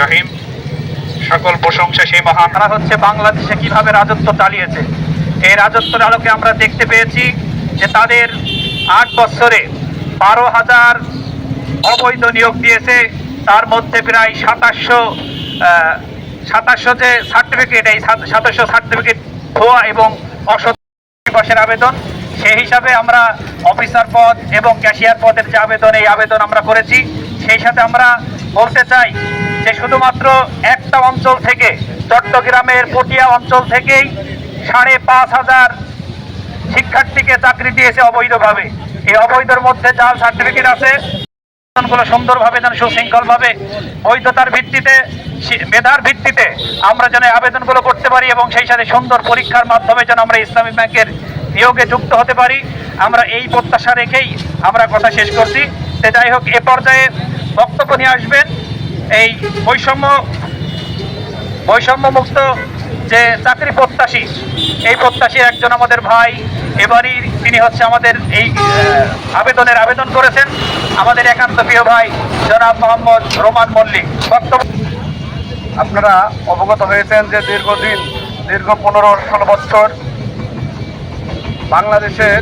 রহিম। সকল প্রশংসা সেই মহান। হচ্ছে বাংলাদেশে কীভাবে রাজত্ব চালিয়েছে। এই রাজত্বের আলোকে আমরা দেখতে পেয়েছি যে তাদের আট বছরে বারো হাজার অবৈধ নিয়োগ দিয়েছে। তার মধ্যে প্রায় সাতাশশো সাতাশশো যে সার্টিফিকেট এই সাতাশশো সার্টিফিকেট ভুয়া এবং অসৎ আবেদন। সেই হিসাবে আমরা অফিসার পদ এবং ক্যাশিয়ার পদের যে আবেদন, এই আবেদন আমরা করেছি। সেই সাথে আমরা বলতে চাই যে শুধুমাত্র একটা অঞ্চল থেকে চট্টগ্রামের পটিয়া অঞ্চল থেকেই সাড়ে পাঁচ হাজার শিক্ষার্থীকে চাকরি দিয়েছে অবৈধভাবে। এই অবৈধর মধ্যে জাল সার্টিফিকেট আছে। আবেদনগুলো সুন্দরভাবে যেন সুশৃঙ্খলভাবে বৈধতার ভিত্তিতে মেধার ভিত্তিতে আমরা যেন আবেদনগুলো করতে পারি এবং সেই সাথে সুন্দর পরীক্ষার মাধ্যমে যেন আমরা ইসলামী ব্যাংকের নিয়োগে যুক্ত হতে পারি। আমরা এই প্রত্যাশা রেখেই আমরা কথা শেষ করছি। তো যাই হোক, এ পর্যায়ে বক্তব্য নিয়ে আসবেন এই বৈষম্য বৈষম্য মুক্ত যে চাকরি প্রত্যাশী, এই প্রত্যাশী একজন আমাদের ভাই এবারই তিনি হচ্ছে আমাদের এই আবেদনের আবেদন করেছেন। আমাদের একান্ত প্রিয় ভাই জনাব মোহাম্মদ রোমান মল্লিক। বক্তব্য আপনারা অবগত হয়েছেন যে দীর্ঘদিন, দীর্ঘ পনেরো ষোলো বছর বাংলাদেশের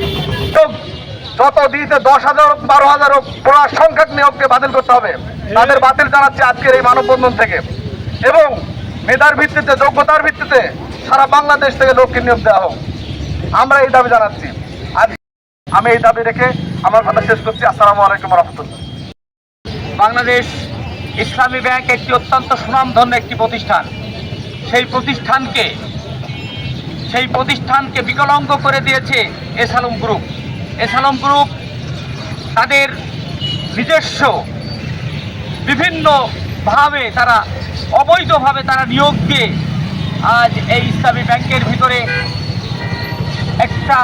যত দিতে দশ হাজার হোক বারো হাজার হোক পুরো সংখ্যক নিয়োগকে বাতিল করতে হবে। তাদের বাতিল জানাচ্ছে আজকের এই মানববন্ধন থেকে। এবং মেধার ভিত্তিতে, যোগ্যতার ভিত্তিতে সারা বাংলাদেশ থেকে লোককে নিয়োগ দেওয়া হোক। আমরা এই দাবি জানাচ্ছি। আজ আমি এই দাবি রেখে আমার কথা শেষ করছি। আসসালামু আলাইকুম রহমতুল্লাহ। বাংলাদেশ ইসলামী ব্যাংক একটি অত্যন্ত সুনামধন্য একটি প্রতিষ্ঠান। সেই প্রতিষ্ঠানকে সেই প্রতিষ্ঠানকে বিকলাঙ্গ করে দিয়েছে এসালম গ্রুপ। এসালম গ্রুপ তাদের নিজস্ব বিভিন্নভাবে তারা, অবৈধভাবে তারা নিয়োগ দিয়ে আজ এই ইসলামী ব্যাংকের ভিতরে একটা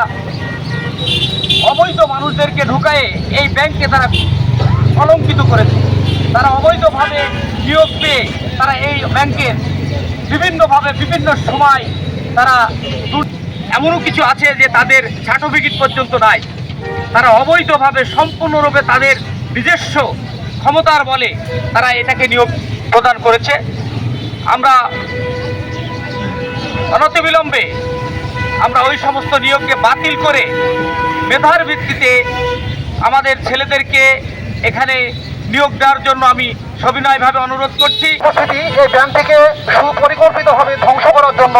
অবৈধ মানুষদেরকে ঢুকায়ে এই ব্যাংকে তারা কলঙ্কিত করেছে। তারা অবৈধভাবে নিয়োগ পেয়ে তারা এই ব্যাংকের বিভিন্নভাবে বিভিন্ন সময় তারা এমনও কিছু আছে যে তাদের সার্টিফিকেট পর্যন্ত নাই। তারা অবৈধভাবে সম্পূর্ণরূপে তাদের নিজস্ব ক্ষমতার বলে তারা এটাকে নিয়োগ প্রদান করেছে। আমরা অনতিবিলম্বে আমরা ওই সমস্ত নিয়োগকে বাতিল করে মেধার ভিত্তিতে আমাদের ছেলেদেরকে এখানে নিয়োগ দেওয়ার জন্য আমি সবিনয়ভাবে অনুরোধ করছি। এই ব্যাংকটিকে সুপরিকল্পিতভাবে ধ্বংস করার জন্য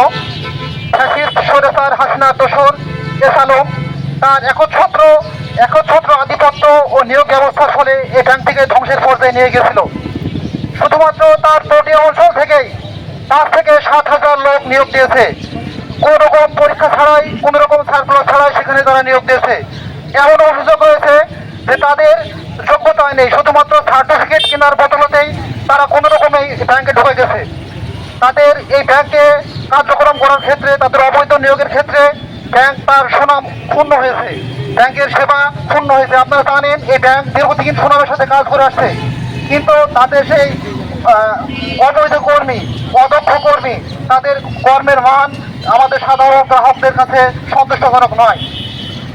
ফ্যাসিস্ট সরেসার হাসিনা তোষর এসালম তার একচ্ছত্র একচ্ছত্র আধিপত্য ও নিয়োগ ব্যবস্থার ফলে এই ব্যাংকটিকে ধ্বংসের পর্যায়ে নিয়ে গেছিল শুধুমাত্র তার পটিয়া অঞ্চল থেকেই পাঁচ থেকে সাত হাজার লোক নিয়োগ দিয়েছে। কোনো রকম পরীক্ষা ছাড়াই, কোনো রকম সার্কুলার ছাড়াই সেখানে তারা নিয়োগ দিয়েছে। এমন অভিযোগ রয়েছে যে তাদের যোগ্যতা নেই। শুধুমাত্র সার্টিফিকেট কেনার বদলতেই তারা কোনো রকমে ব্যাংকে ঢুকে গেছে। তাদের এই ব্যাংকে কার্যক্রম করার ক্ষেত্রে, তাদের অবৈধ নিয়োগের ক্ষেত্রে ব্যাংক তার সুনাম ক্ষুণ্ণ হয়েছে। ব্যাংকের সেবা ক্ষুণ্ণ হয়েছে। আপনারা জানেন, এই ব্যাংক দীর্ঘদিন সুনামের সাথে কাজ করে আসছে। কিন্তু তাদের সেই অবৈধ কর্মী, অদক্ষ কর্মী, তাদের কর্মের মান আমাদের সাধারণ গ্রাহকদের কাছে সন্তুষ্টজনক নয়।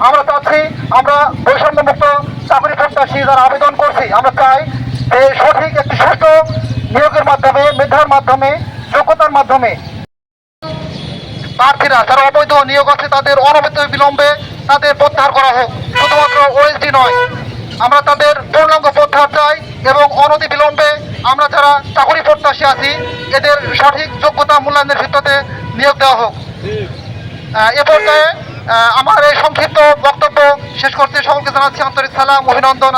আমরা চাচ্ছি, আমরা বৈষম্যমুক্ত চাকরি প্রত্যাশী যারা আবেদন করছি, আমরা চাই যে সঠিক একটি সুষ্ঠু নিয়োগের মাধ্যমে, মেধার মাধ্যমে, যোগ্যতার মাধ্যমে প্রার্থীরা যারা অবৈধ নিয়োগ আছে, তাদের অনবৈধ বিলম্বে তাদের প্রত্যাহার করা হোক। শুধুমাত্র ওএসডি নয়, আমরা তাদের পূর্ণাঙ্গ প্রত্যাহার চাই এবং অনতি বিলম্বে আমরা যারা চাকরি প্রত্যাশী আছি, এদের সঠিক যোগ্যতা মূল্যায়নের ভিত্তিতে নিয়োগ দেওয়া হোক। এ পর্যায়ে আমার এই সংক্ষিপ্ত বক্তব্য শেষ করতে সকলকে জানাচ্ছি আন্তরিক সালাম, অভিনন্দন।